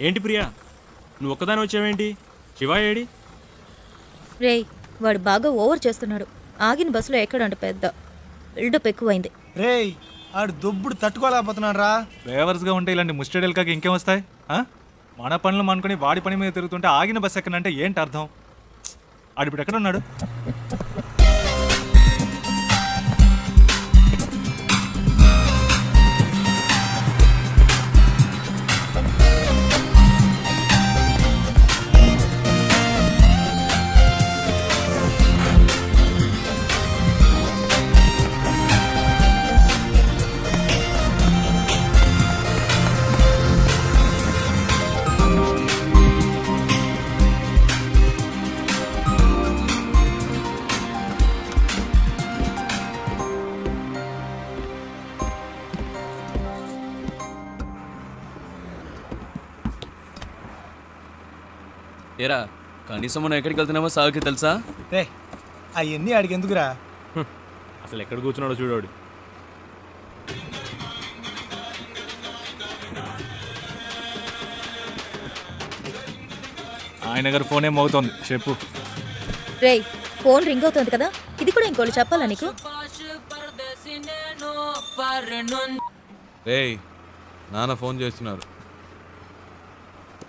ఏంటి ప్రియా? నువ్వు ఒక్కదాని వచ్చావేంటి? శివ ఏడి? రేయ్ వాడు బాగా ఓవర్ చేస్తున్నాడు. ఆగిన బస్సులో ఎక్కడంట పెద్ద. బిల్డప్ ఎక్కువైంది. రేయ్ ఆడు దొబ్బుడు తట్టుకోలేకపోతున్నాడు రా డ్రైవర్స్గా ఉంటే ఇలాంటి ముస్టడీలు కాక ఇంకేం వస్తాయి? ఆ? మన పనులు అనుకుని వాడి పని మీద తిరుగుతుంటే ఆగిన బస్ ఎక్కడంటే ఏంటి అర్థం? ఆడు ఇప్పుడు ఎక్కడ ఉన్నాడు? ఏరా కనీసం మనం ఎక్కడికి వెళ్తున్నామో సాగుకి తెలుసా? రే అవన్నీ ఆడికి ఎందుకురా? అసలు ఎక్కడ కూర్చున్నాడో చూడోడు. ఆయన గారు ఫోన్ ఏం అవుతోంది చెప్పు. రేయ్ ఫోన్ రింగ్ అవుతుంది కదా? ఇది కూడా ఇంకోటి చెప్పాలా నీకు? రేయ్ నాన్న ఫోన్ చేస్తున్నారు.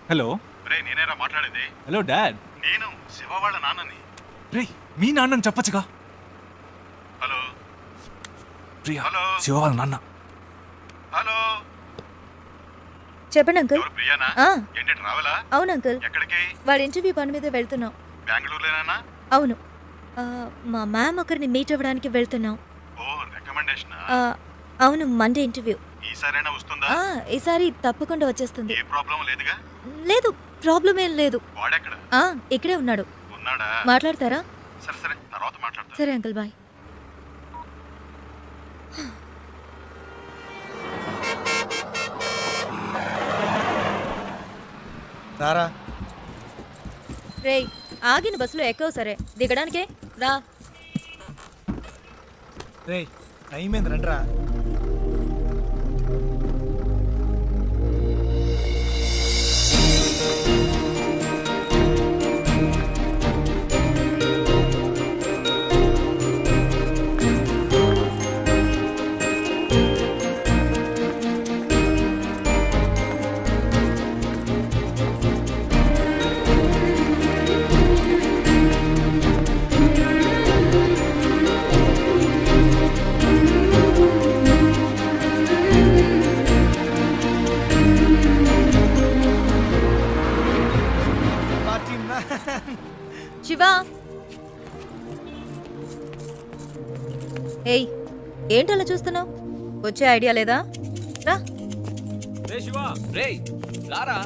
హలో? రే నేనేరా మాట్లాడేది? హలో డాడ్ నేను శివ వాళ్ళ నాన్నని. రే మీ నాన్నని చెప్పచ్చుగా? హలో. ప్రియా హలో. శివ వాళ్ళ నాన్న. హలో. చెప్పండి అంకుల్ ప్రియానా? ఏంటి ట్రావెలా? అవును అంకుల్ ఎక్కడికి? వాడి ఇంటర్వ్యూ పని మీద వెళ్తున్నాం. బెంగళూరులోనేనా అవును. ఆ, మా మ్యామ్ ఒకరిని మీట్ అవ్వడానికి వెళ్తున్నాం. ఓ రికమెండేషన్? ఆ, అవును మండే ఇంటర్వ్యూ. ఈసారైనా వస్తుందా? ఆ, ఈసారి తప్పకుండా వచ్చేస్తుంది. ఏ ప్రాబ్లం లేదుగా? లేదు ప్రాబ్లం ఏం లేదు. ఆ, ఇక్కడే ఉన్నాడు. ఉన్నాడా? మాట్లాడతారా? సరే సరే తర్వాత మాట్లాడతా సరే అంకుల్ బాయ్. రారా? రేయ్ ఆగిన బస్సులో ఎక్కవు సరే. దిగడానికే? రా. రేయ్ టైం ఏంది? ఏయ్ ఏంటి అలా చూస్తున్నావు? వచ్చే ఐడియా లేదా? రా. రే శివ రే రారా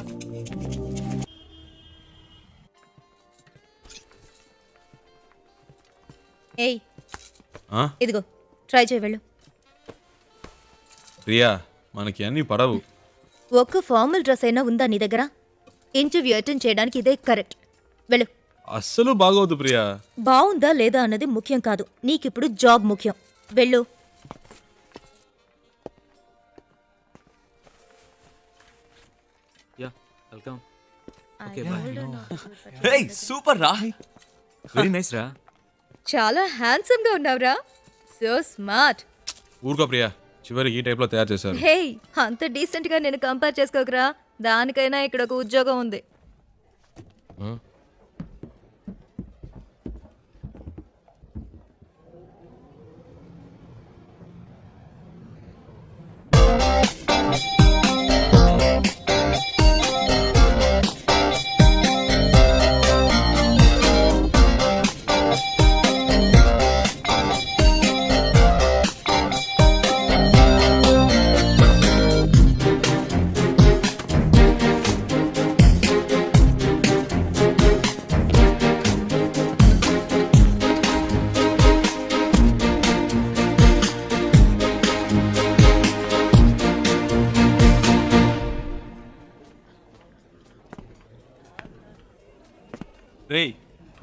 ఏయ్ ఆ? ఇదిగో ట్రై చేయి వెళ్ళు. ప్రియా మనకి అన్ని పడవు. ఒక్క ఫార్మల్ డ్రెస్ అయినా ఉందా నీ దగ్గర? ఇంటర్వ్యూ అటెండ్ చేయడానికి ఇదే కరెక్ట్. వెళ్ళు. అస్సలు బాగోదు ప్రియా. బాగుందా లేదా అన్నది ముఖ్యం కాదు. నీకిప్పుడు జాబ్ ముఖ్యం. వెళ్ళు. Yeah welcome. రే సూపర్ రా. వెరీ నైస్ రా. చాలా హ్యాండ్సమ్గా ఉన్నావురా. So smart. ఊరుకో ప్రియా. చివరికి ఈ టైప్లో తయారు చేశారు. హే అంత డీసెంట్గా నేను కంపేర్ చేసుకోకరా. దానికైనా ఇక్కడ ఒక ఉద్యోగం ఉంది.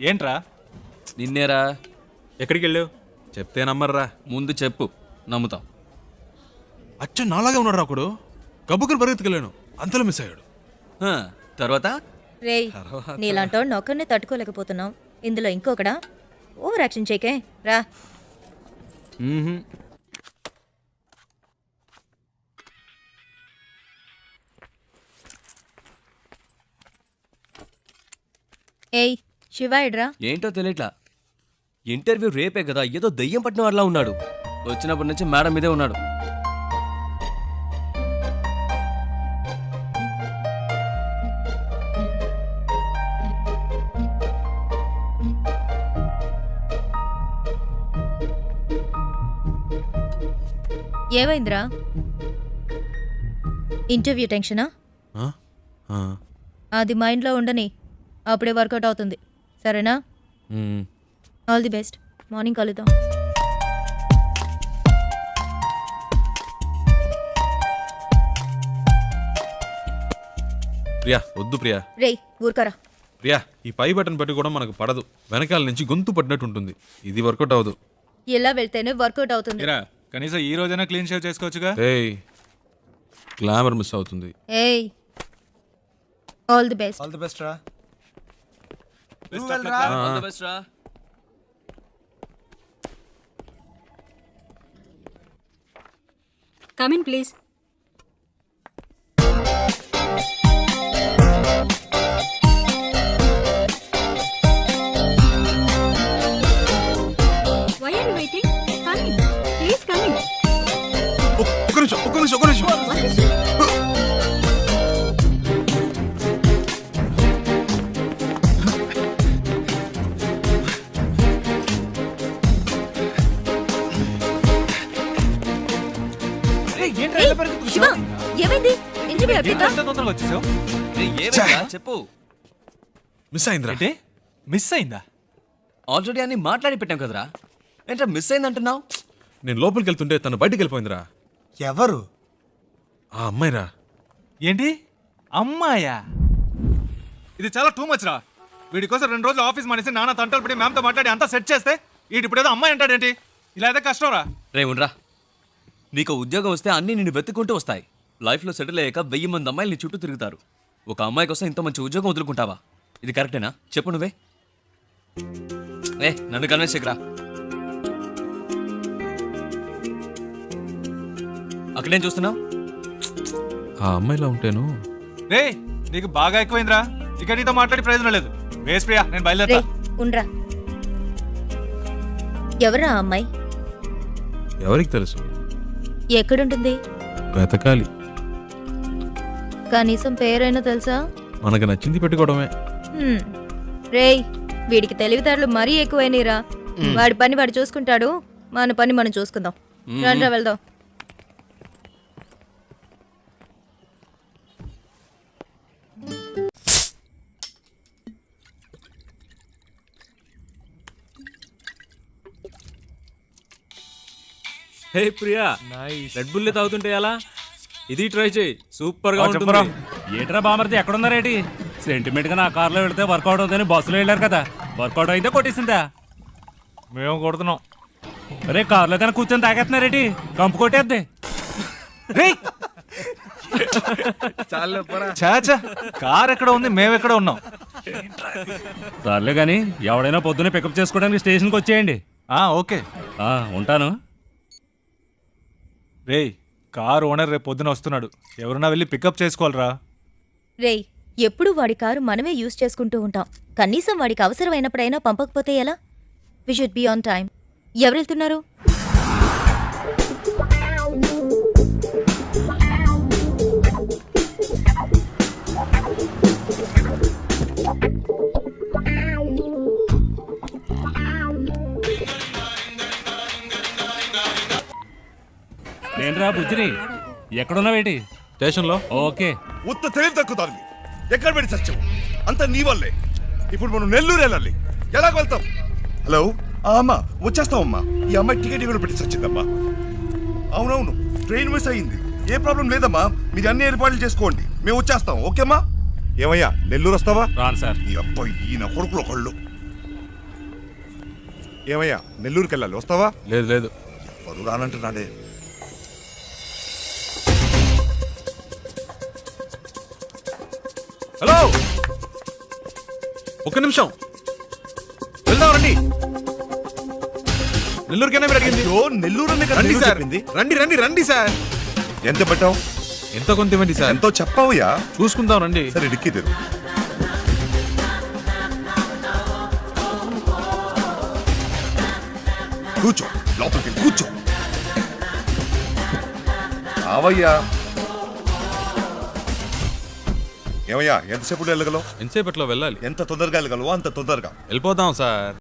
ఏంట్రా? నిన్నేరా? ఎక్కడికి వెళ్ళావు చెప్తే నమ్మర్రా. ముందు చెప్పు. నమ్ముతాం. అచ్చ నాలాగే ఉన్నాడు ఒకడు గబ్బుకుని పరిగెత్తుకెళ్ళాను. అంతలో మిస్ అయ్యాడు. హ, తర్వాత? రేయ్ నీలాంటోడిని ఒక్కడినే తట్టుకోలేకపోతున్నావు ఇందులో ఇంకొకడా? ఓవర్ యాక్షన్ చేకే రా. మ్మ్హ్మ్. ఏయ్ శివ ఇడ్రా ఏంటో తెలియట్లా ఇంటర్వ్యూ రేపే కదా ఏదో దయ్యం పట్టిన వాళ్ళ ఉన్నాడు. వచ్చినప్పటి నుంచి మేడం మీదే ఉన్నాడు. ఏమైందిరా? ఇంటర్వ్యూ టెన్షనా. అది మైండ్లో ఉండని అప్పుడే వర్కౌట్ అవుతుంది. సరేనా. ఆల్ ది బెస్ట్ మార్నింగ్ కలుద్దాం. ప్రియా వద్దు ప్రియా. రేయ్ ఊరుకరా. ప్రియా ఈ పై బటన్ పెట్టి కూడా మనకు పడదు. వెనకాల నుంచి గొంతు పడినట్టు ఉంటుంది. ఇది వర్కౌట్ అవ్వదు. ఇలా వెళ్తేనే వర్కౌట్ అవుతుంది. కనీసం ఈ రోజైనా క్లీన్ షేవ్ చేసుకోవచ్చుగా? ఏయ్ గ్లామర్ మిస్ అవుతుంది. ఏయ్ all the best all the best రా. All the best రా Come in, please. శివ ఏమైంది ఇంటర్వ్యూ అయిపోయిందా ఎంత తొందరగా వచ్చేసావు రేయ్, ఏమైందిరా? చెప్పు మిస్ అయిందిరా ఏంటి మిస్ అయిందా ఆల్రెడీ అన్ని మాట్లాడి పెట్టాం కదరా ఏంట్రా మిస్ అయిందంటున్నావు నేను లోపలికి వెళ్తుంటే తను బయటికి వెళ్ళిపోయిందిరా ఎవరు ఆ అమ్మాయిరా ఏంటి అమ్మాయా ఇది చాలా టూ మచ్ రా వీడి కోసం రెండు రోజులు ఆఫీస్ మానేసి నాన్న తంటలు పడి మ్యామ్తో మాట్లాడి అంతా సెట్ చేస్తే వీడి ఇప్పుడు ఏదో అమ్మాయి అంటాడేంటి ఇలా అయితే కష్టం రా రే ఉండరా నీకు ఉద్యోగం వస్తే అన్నీ నిన్ను వెతుక్కుంటూ వస్తాయి. లైఫ్లో సెటిల్ అయ్యాక వెయ్యి మంది అమ్మాయిలు నీ చుట్టూ తిరుగుతారు. ఒక అమ్మాయి కోసం ఇంత మంచి ఉద్యోగం వదులుకుంటావా? ఇది కరెక్టేనా చెప్పు నువ్వే. ఏ నన్ను కన్విన్స్ చేయకురా. అక్కడేం చూస్తున్నావు? ఆ అమ్మాయిలా ఉంటేను. రే నీకు బాగా ఎక్కువైందిరా. ఇక నీతో మాట్లాడి ప్రయోజనం లేదు. వేస్ ప్రియా నేను బయలుదేరా ఉండ్రా. ఎవరా అమ్మాయి? ఎవరికి తెలుసు? ఎక్కడుంటుంది? వెతకాలి. కనీసం పేరైనా తెలుసా? మనకు నచ్చింది పెట్టుకోవడమే. హ్మ్. రేయ్ వీడికి తెలివితేటలు మరీ ఎక్కువైనరా వాడి పని వాడు చూసుకుంటాడు. మన పని మనం చూసుకుందాం. రండ్రా వెళ్దాం. హే ప్రియా రెడ్ బుల్ తాగుతుంటే ఎలా? ఇది ట్రై చేయి. సూపర్గా ఉంటుంది. ఏట్రా బామర్ది ఎక్కడున్నారేటి? సెంటిమెంట్గా నా కార్లో వెళ్తే వర్కౌట్ అవుతుందని బస్సులో వెళ్ళారు కదా. వర్కౌట్ అయితే కొట్టేసిందా? మేము కొడుతున్నాం. అరే కార్లో కన్నా కూర్చొని తాగేస్తున్నారేటి? కంపు కొట్టేద్ది. చాచా కార్ ఎక్కడ ఉంది? మేము ఎక్కడ ఉన్నాం? సర్లే కానీ ఎవడైనా పొద్దున్నే పికప్ చేసుకోవడానికి స్టేషన్కి వచ్చేయండి. ఆ ఓకే. ఆ, ఉంటాను. రేయ్ కార్ ఓనర్ రేపు పొద్దున వస్తున్నాడు. ఎవరన్నా వెళ్ళి పికప్ చేసుకోవాలరా. రేయ్ ఎప్పుడు వాడి కారు మనమే యూజ్ చేసుకుంటూ ఉంటాం. కనీసం వాడికి అవసరమైనప్పుడైనా పంపకపోతే ఎలా? We should be on time ఎవరు నేనురా బుజ్జిని. ఎక్కడున్నావేటి? స్టేషన్లో. ఓకే. ఉత్త తెలివి తక్కువ ఎక్కడ పెట్టి సత్యం అంత నీ వల్లే. ఇప్పుడు మనం నెల్లూరు వెళ్ళాలి. ఎలా వెళ్తాం. హలో? ఆ అమ్మా వచ్చేస్తామమ్మా ఈ అమ్మాయి టికెట్ కూడా పెట్టి సచ్చిందమ్మా అవునవును ట్రైన్ మిస్ అయ్యింది. ఏ ప్రాబ్లం లేదమ్మా. మీరు అన్ని ఏర్పాట్లు చేసుకోండి. మేము వచ్చేస్తాం. ఓకేమ్మా? ఏమయ్యా నెల్లూరు వస్తావా? రాను సార్. ఈ అబ్బాయి ఈయన కొడుకులు ఒకళ్ళు ఏమయ్యా నెల్లూరుకి వెళ్ళాలి. వస్తావా? లేదు లేదు. వాడు రానంటున్నాడే? హలో! ఒక్క నిమిషం. వెళ్దాం రండి నెల్లూరుకైనా మీరు అడిగింది? అయ్యో నెల్లూరు రండి సార్. రండి రండి రండి సార్. ఎంత పెట్టావు? ఎంత కొంత ఇవ్వండి సార్? ఎంతో చెప్పావుయా? చూసుకుందాం రండి. సరే డిక్కీ తెరు కూర్చో లోపలికి కూర్చో. ఆవయ్యా. ఏమయ్యా ఎంతసేపు వెళ్ళగలవు? ఎంతసేపట్లో వెళ్ళాలి? ఎంత తొందరగా వెళ్ళగలవో అంత తొందరగా. వెళ్ళిపోదాం సార్.